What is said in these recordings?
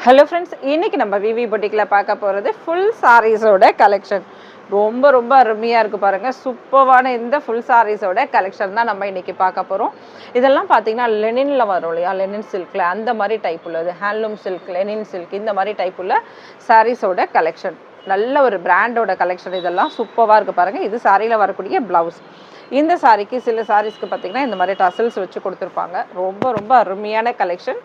Hello friends இன்னைக்கு நம்ம விவி பொட்டிக்கில் பார்க்க போகிறது ஃபுல் சாரீஸோட கலெக்ஷன் ரொம்ப ரொம்ப அருமையாக இருக்குது பாருங்கள் சூப்பரான இந்த ஃபுல் சாரீஸோட கலெக்ஷன் தான் நம்ம இன்னைக்கு பார்க்க போகிறோம் இதெல்லாம் பார்த்தீங்கன்னா லெனினில் வரும் இல்லையா? லெனின் சில்கில் அந்த மாதிரி டைப் உள்ளது ஹேண்ட்லூம் சில்க் லெனின் சில்க் இந்த மாதிரி டைப் உள்ள சாரீஸோட கலெக்ஷன் நல்ல ஒரு பிராண்டோட கலெக்ஷன் இதெல்லாம் சூப்பராக இருக்குது பாருங்கள் இது சாரியில் வரக்கூடிய ப்ளவுஸ் இந்த சாரிக்கு சில சாரீஸ்க்கு பார்த்தீங்கன்னா இந்த மாதிரி டசல்ஸ் வச்சு கொடுத்துருப்பாங்க. ரொம்ப ரொம்ப அருமையான கலெக்ஷன்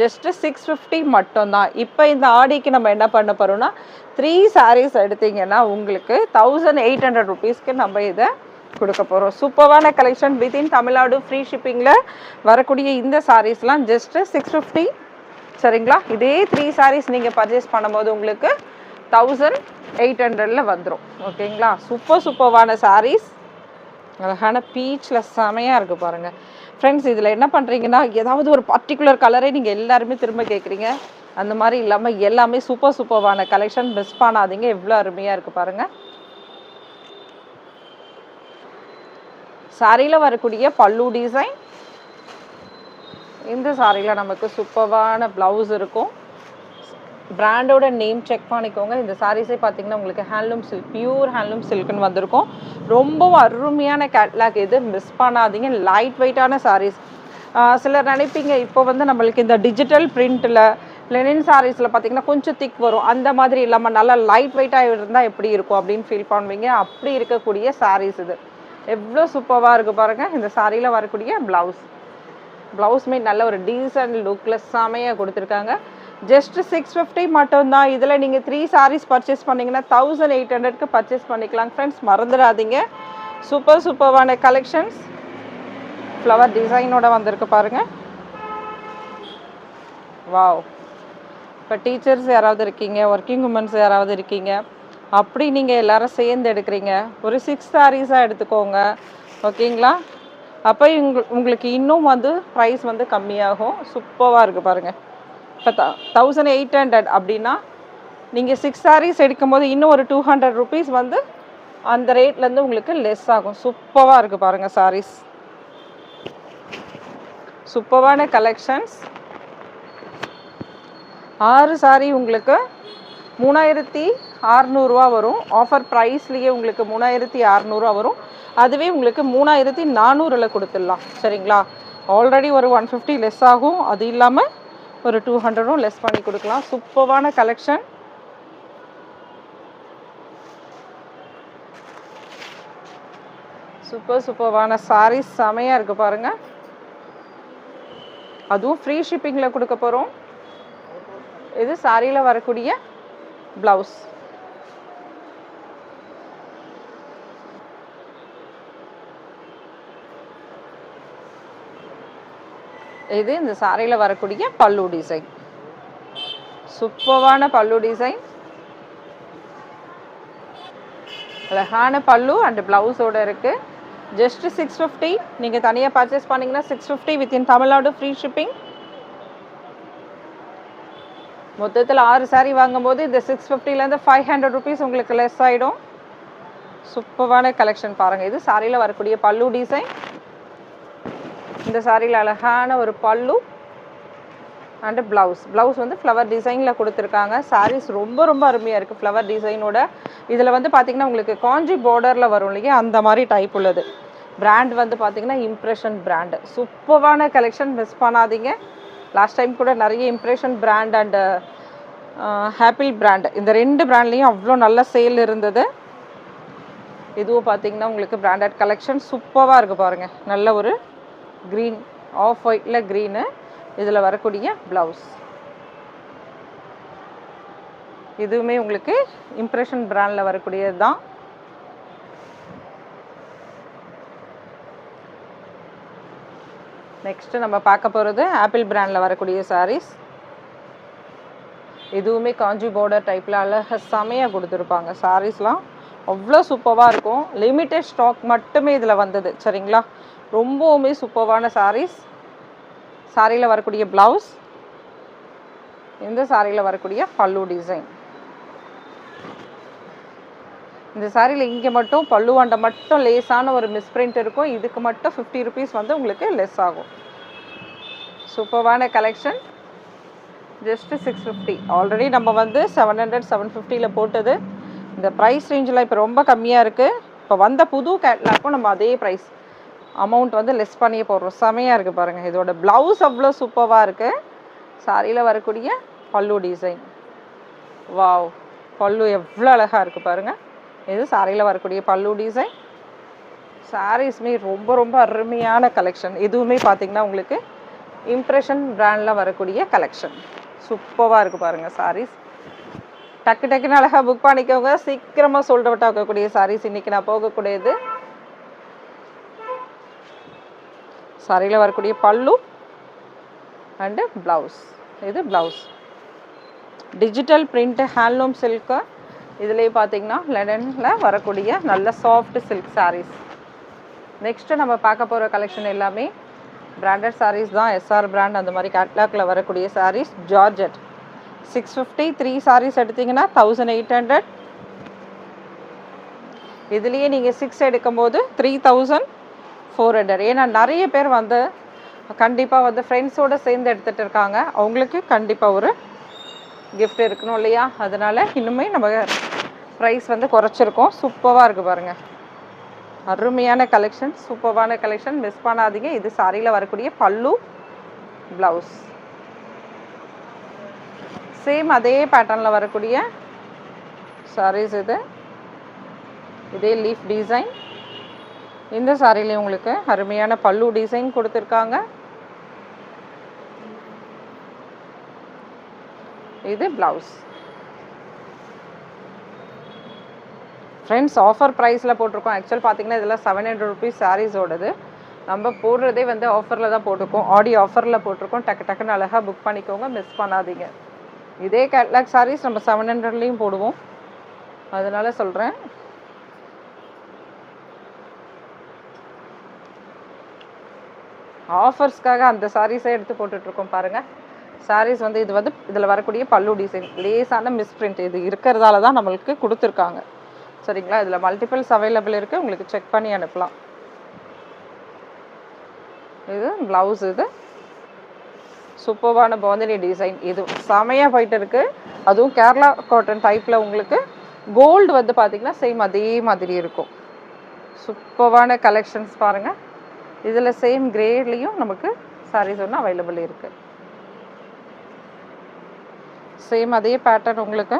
ஜஸ்ட்டு சிக்ஸ் ஃபிஃப்டி மட்டும்தான். இப்போ இந்த ஆடிக்கு நம்ம என்ன பண்ண போகிறோம்னா த்ரீ சாரீஸ் எடுத்தீங்கன்னா உங்களுக்கு தௌசண்ட் எயிட் ஹண்ட்ரட் ருபீஸ்க்கு நம்ம இதை கொடுக்க போகிறோம் சூப்பரான கலெக்ஷன் வித்தின் தமிழ்நாடு ஃப்ரீ ஷிப்பிங்கில் வரக்கூடிய இந்த சாரீஸ்லாம் ஜஸ்ட்டு சிக்ஸ் ஃபிஃப்டி சரிங்களா? இதே த்ரீ சாரீஸ் நீங்கள் பர்ச்சேஸ் பண்ணும்போது உங்களுக்கு தௌசண்ட் எயிட் ஹண்ட்ரடில் வந்துடும் ஓகேங்களா சூப்பர் சூப்பர்வான சாரீஸ் அழகான பீச்சில் செமையாக இருக்குது பாருங்கள் ஃப்ரெண்ட்ஸ் இதில் என்ன பண்ணுறீங்கன்னா ஏதாவது ஒரு பர்டிகுலர் கலரே நீங்கள் எல்லாருமே திரும்ப கேட்குறீங்க அந்த மாதிரி இல்லாமல் எல்லாமே சூப்பர் சூப்பர்வான கலெக்ஷன் மிஸ் பண்ணாதீங்க எவ்வளோ அருமையாக இருக்குது பாருங்கள் சாரியில் வரக்கூடிய பல்லு டிசைன் இந்த சாரியில் நமக்கு சூப்பர்வான ப்ளவுஸ் இருக்கும். பிராண்டோட நேம் செக் பண்ணிக்கோங்க. இந்த சாரீஸே பார்த்தீங்கன்னா உங்களுக்கு ஹேண்ட்லூம் சில்க் பியூர் ஹேண்ட்லூம் சில்க்னு வந்திருக்கும். ரொம்பவும் அருமையான கேட்லாக் இது மிஸ் பண்ணாதீங்க. லைட் வெயிட்டான சாரீஸ் சிலர் நினைப்பீங்க இப்போ வந்து நம்மளுக்கு இந்த டிஜிட்டல் பிரிண்ட்டில் லெனின் சாரீஸில் பார்த்தீங்கன்னா கொஞ்சம் திக் வரும். அந்த மாதிரி இல்லாமல் நல்லா லைட் வெயிட்டாக இருந்தால் எப்படி இருக்கும் அப்படின்னு ஃபீல் பண்ணுவீங்க. அப்படி இருக்கக்கூடிய சாரீஸ் இது. எவ்வளோ சூப்பராக இருக்குது பாருங்கள் இந்த சாரியில் வரக்கூடிய ப்ளவுஸ் ப்ளவுஸ்மே நல்ல ஒரு டீசன்ட் லுக்கில் செமையாக கொடுத்துருக்காங்க. ஜஸ்ட் சிக்ஸ் ஃபிஃப்டி மட்டும்தான். இதில் நீங்கள் த்ரீ சாரீஸ் பர்ச்சேஸ் பண்ணிங்கன்னா தௌசண்ட் எயிட் ஹண்ட்ரட்க்கு பர்ச்சேஸ் பண்ணிக்கலாம். ஃப்ரெண்ட்ஸ் மறந்துடாதீங்க. சூப்பர் சூப்பர்வான கலெக்ஷன்ஸ் ஃப்ளவர் டிசைனோட வந்திருக்கு பாருங்கள் வாவ் இப்போ டீச்சர்ஸ் யாராவது இருக்கீங்க? ஒர்க்கிங் உமன்ஸ் யாராவது இருக்கீங்க? அப்படி நீங்கள் எல்லாரும் சேர்ந்து எடுக்கிறீங்க. ஒரு சிக்ஸ் சாரீஸாக எடுத்துக்கோங்க. ஓகேங்களா அப்போ உங்களுக்கு இன்னும் வந்து ப்ரைஸ் வந்து கம்மியாகும். சூப்பராக இருக்குது பாருங்கள் இப்போ த தௌசண்ட் எயிட் ஹண்ட்ரட் அப்படின்னா நீங்கள் சிக்ஸ் சாரீஸ் எடுக்கும்போது இன்னும் ஒரு டூ ஹண்ட்ரட் ருபீஸ் வந்து அந்த ரேட்லேருந்து உங்களுக்கு லெஸ் ஆகும். சூப்பராக இருக்குது பாருங்கள் சாரீஸ் சூப்பரான கலெக்ஷன்ஸ் ஆறு சாரீ உங்களுக்கு மூணாயிரத்தி அறநூறுவா வரும். ஆஃபர் ப்ரைஸ்லேயே உங்களுக்கு மூணாயிரத்தி அறநூறுவா வரும். அதுவே உங்களுக்கு மூணாயிரத்தி நானூறில் கொடுத்துடலாம். சரிங்களா? ஆல்ரெடி ஒரு ஒன் ஃபிஃப்டி லெஸ் ஆகும். அது இல்லாமல் ஒரு டூ ஹண்ட்ரடும் லெஸ் பண்ணி கொடுக்கலாம். சூப்பரான கலெக்ஷன் சூப்பர் சூப்பர்வான சாரீஸ் செமையாக இருக்குது பாருங்கள் அதுவும் ஃப்ரீ ஷிப்பிங்கில் கொடுக்க போகிறோம் இது சாரியில் வரக்கூடிய ப்ளவுஸ் இது இந்த சாரையில் வரக்கூடிய பல்லு டிசைன் சூப்பரான பல்லு டிசைன் அழகான பல்லு அண்ட் ப்ளவுஸோடு இருக்குது ஜஸ்ட் சிக்ஸ் ஃபிஃப்டி நீங்கள் தனியாக பர்ச்சேஸ் பண்ணிங்கன்னா six fifty within Tamil Nadu free shipping மொத்தத்தில் ஆறு சாரி வாங்கும்போது இந்த சிக்ஸ் ஃபிஃப்டிலேருந்து ஃபைவ் ஹண்ட்ரட் ருபீஸ் உங்களுக்கு லெஸ் ஆகிடும் சூப்பரான கலெக்ஷன் பாருங்கள் இது சாரியில் வரக்கூடிய பல்லு டிசைன் இந்த சாரியில் அழகான ஒரு பல்லு அண்டு ப்ளவுஸ் ப்ளவுஸ் வந்து ஃப்ளவர் டிசைனில் கொடுத்துருக்காங்க. சாரீஸ் ரொம்ப ரொம்ப அருமையாக இருக்குது ஃப்ளவர் டிசைனோட இதில் வந்து பார்த்திங்கன்னா உங்களுக்கு காஞ்சி பார்டரில் வரும் இல்லையா? அந்த மாதிரி டைப் உள்ளது. பிராண்ட் வந்து பார்த்திங்கன்னா இம்ப்ரெஷன் பிராண்டு சூப்பரான கலெக்ஷன் மிஸ் பண்ணாதீங்க. லாஸ்ட் டைம் கூட நிறைய இம்ப்ரெஷன் பிராண்ட் அண்டு ஹாப்பிள் பிராண்ட் இந்த ரெண்டு பிராண்ட்லேயும் அவ்வளோ நல்ல சேல் இருந்தது. இதுவும் பார்த்திங்கன்னா உங்களுக்கு பிராண்டட் கலெக்ஷன் சூப்பராக இருக்குது பாருங்கள் நல்ல ஒரு க்ரீன் ஆஃப் ஒயிட்டில் க்ரீனு இதில் வரக்கூடிய ப்ளவுஸ் இதுவுமே உங்களுக்கு இம்ப்ரெஷன் பிராண்டில் வரக்கூடியது தான். நெக்ஸ்ட்டு நம்ம பார்க்க போகிறது ஆப்பிள் பிராண்டில் வரக்கூடிய சாரீஸ் இதுவுமே காஞ்சி பார்டர் டைப்பில் அழகாக செமையாக கொடுத்துருப்பாங்க சாரீஸ்லாம் அவ்வளோ சூப்பராக இருக்கும். லிமிட்டட் ஸ்டாக் மட்டுமே இதில் வந்தது. சரிங்களா? ரொம்பவுமே சூப்பர்வான சாரீஸ் சாரியில் வரக்கூடிய ப்ளவுஸ் இந்த சாரியில் வரக்கூடிய பல்லு டிசைன் இந்த சாரியில் இங்கே மட்டும் பல்லுவாண்ட மட்டும் லேஸான ஒரு மிஸ்பிரிண்ட் இருக்கும். இதுக்கு மட்டும் ஃபிஃப்டி ருபீஸ் வந்து உங்களுக்கு லெஸ் ஆகும். சூப்பர்வான collection just six fifty already நம்ம வந்து செவன் ஹண்ட்ரட் செவன் ஃபிஃப்டியில் போட்டது. இந்த ப்ரைஸ் ரேஞ்சில் இப்போ ரொம்ப கம்மியாக இருக்குது இப்போ வந்த புது கேட்லாக்கும் நம்ம அதே ப்ரைஸ் அமௌண்ட் வந்து லெஸ் பண்ணியே போடுறோம். செமையாக இருக்குது பாருங்கள் இதோட ப்ளவுஸ் அவ்வளோ சூப்பராக இருக்குது சாரியில் வரக்கூடிய பல்லு டிசைன் வாவ் பல்லு எவ்வளோ அழகாக இருக்குது பாருங்கள் இது சாரியில் வரக்கூடிய பல்லு டிசைன் சாரீஸ்மே ரொம்ப ரொம்ப அருமையான கலெக்ஷன் இதுவுமே பார்த்தீங்கன்னா உங்களுக்கு இம்ப்ரெஷன் ப்ராண்டில் வரக்கூடிய கலெக்ஷன் சூப்பராக இருக்குது பாருங்கள் சாரீஸ் டக்கு டக்குன்னு அழகாக புக் பண்ணிக்கோங்க. சீக்கிரமாக சோல்ட் அவுட் ஆகக்கூடிய சாரீஸ் இன்றைக்கி நான் போகக்கூடியது. சாரியில் வரக்கூடிய பல்லு அண்டு ப்ளவுஸ் இது blouse digital print handloom silk இதுலேயே பார்த்தீங்கன்னா லெடனில் வரக்கூடிய நல்ல சாஃப்ட் சில்க் சாரீஸ் நெக்ஸ்ட்டு நம்ம பார்க்க போகிற கலெக்ஷன் எல்லாமே பிராண்டட் சாரீஸ் தான். எஸ்ஆர் பிராண்ட் அந்த மாதிரி கேட்லாக்ல வரக்கூடிய sarees georgette six fifty three sarees எடுத்தீங்கன்னா தௌசண்ட் எயிட் ஹண்ட்ரட் இதுலேயே நீங்கள் சிக்ஸ் எடுக்கும்போது த்ரீ தௌசண்ட் ஃபோர் ஹண்ட்ரட் ஏன்னா நிறைய பேர் வந்து கண்டிப்பாக வந்து ஃப்ரெண்ட்ஸோடு சேர்ந்து எடுத்துகிட்டு இருக்காங்க. அவங்களுக்கு கண்டிப்பாக ஒரு கிஃப்ட் இருக்கணும் இல்லையா? அதனால் இன்னுமே நம்ம ப்ரைஸ் வந்து குறைச்சிருக்கோம். சூப்பராக இருக்குது பாருங்கள் அருமையான கலெக்ஷன் சூப்பரான கலெக்ஷன் மிஸ் பண்ணாதீங்க. இது சாரியில் வரக்கூடிய பல்லு ப்ளவுஸ் சேம் அதே பேட்டர்னில் வரக்கூடிய சாரீஸ் இது. இதே லீஃப் டிசைன் இந்த சாரிலையும் உங்களுக்கு அருமையான பல்லு டிசைன் கொடுத்துருக்காங்க. இது ப்ளவுஸ் ஃப்ரெண்ட்ஸ் ஆஃபர் ப்ரைஸில் போட்டிருக்கோம். ஆக்சுவல் பார்த்தீங்கன்னா இதெல்லாம் செவன் ஹண்ட்ரட் ருபீஸ் சாரீஸோடது நம்ம போடுறதே வந்து ஆஃபரில் தான் போட்டிருக்கோம். ஆடி ஆஃபரில் போட்டிருக்கோம். டக்கு டக்குன்னு அழகாக புக் பண்ணிக்கோங்க. மிஸ் பண்ணாதீங்க. இதே கேட்லாக் சாரீஸ் நம்ம செவன் ஹண்ட்ரட்லேயும் போடுவோம். அதனால் சொல்கிறேன் ஆஃபர்ஸ்க்காக அந்த சாரீஸே எடுத்து போட்டுட்ருக்கோம் பாருங்கள் சாரீஸ் வந்து இது வந்து இதில் வரக்கூடிய பல்லு டிசைன் லேசான மிஸ்பிரிண்ட் இது இருக்கிறதால தான் நம்மளுக்கு கொடுத்துருக்காங்க. சரிங்களா? இதில் மல்டிபிள்ஸ் அவைலபிள் இருக்குது உங்களுக்கு செக் பண்ணி அனுப்பலாம். இது ப்ளவுஸ் இது. சூப்பர்வான பாந்தினி டிசைன். இது செமையாக போயிட்டு இருக்குது அதுவும் கேரளா காட்டன் டைப்பில் உங்களுக்கு கோல்டு வந்து பார்த்திங்கன்னா சேம் அதே மாதிரி இருக்கும். சூப்பர்வான கலெக்ஷன்ஸ் பாருங்கள் இதில் சேம் கிரேட்லேயும் நமக்கு சாரீஸ் ஒன்று அவைலபிள் இருக்குது சேம் அதே பேட்டர்ன் உங்களுக்கு.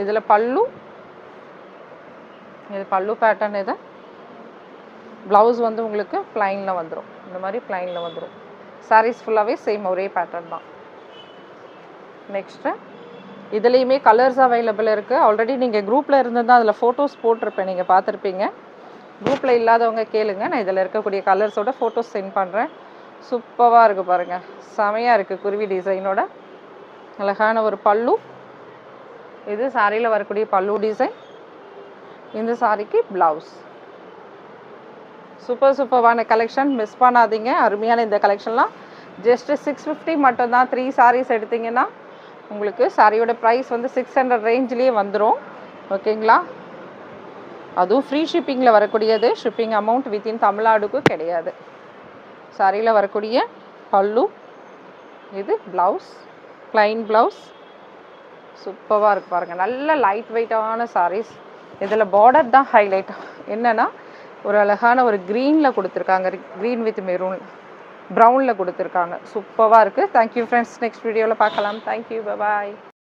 இதில் பல்லு. இது பல்லு பேட்டர்ன் இது. ப்ளவுஸ் வந்து உங்களுக்கு ப்ளைனில் வந்துடும் இந்த மாதிரி ப்ளைனில் வந்துடும் சாரீஸ் ஃபுல்லாகவே சேம் ஒரே பேட்டர்ன் தான். நெக்ஸ்ட்டு இதுலேயுமே கலர்ஸ் அவைலபிள் இருக்குது ஆல்ரெடி நீங்கள் குரூப்பில் இருந்திருந்தால் தான் அதில் ஃபோட்டோஸ் போட்டிருப்பேன். நீங்கள் பார்த்துருப்பீங்க. குரூப்பில் இல்லாதவங்க கேளுங்க. நான் இதில் இருக்கக்கூடிய கலர்ஸோட ஃபோட்டோஸ் சென்ட் பண்ணுறேன் சூப்பராக இருக்குது பாருங்கள் செமையாக இருக்குது குருவி டிசைனோட அழகான ஒரு பல்லு. இது சாரியில் வரக்கூடிய பல்லு டிசைன் இந்த சாரிக்கு ப்ளவுஸ் சூப்பர் சூப்பர்வான கலெக்ஷன் மிஸ் பண்ணாதீங்க. அருமையான இந்த கலெக்ஷன்லாம் ஜஸ்ட்டு சிக்ஸ் ஃபிஃப்டி மட்டும்தான். த்ரீ சாரீஸ் எடுத்தீங்கன்னா உங்களுக்கு சாரியோட ப்ரைஸ் வந்து சிக்ஸ் ஹண்ட்ரட் ரேஞ்சிலேயே வந்துடும் ஓகேங்களா அதுவும் ஃப்ரீ ஷிப்பிங்கில் வரக்கூடியது. ஷிப்பிங் அமௌண்ட் வித்தின் தமிழ்நாடுக்கு கிடையாது. சாரியில் வரக்கூடிய பல்லு இது ப்ளவுஸ் ப்ளைன் ப்ளவுஸ் சூப்பராக இருக்கு பாருங்கள் நல்ல லைட் வெயிட்டான சாரீஸ் இதில் பார்டர் தான் ஹைலைட் என்னென்னா ஒரு அழகான ஒரு க்ரீனில் கொடுத்துருக்காங்க. க்ரீன் வித் மெரூன் ப்ரௌனில் கொடுத்துருக்காங்க. சூப்பராக இருக்குது தேங்க்யூ ஃப்ரெண்ட்ஸ் நெக்ஸ்ட் வீடியோவில் பார்க்கலாம். Thank you bye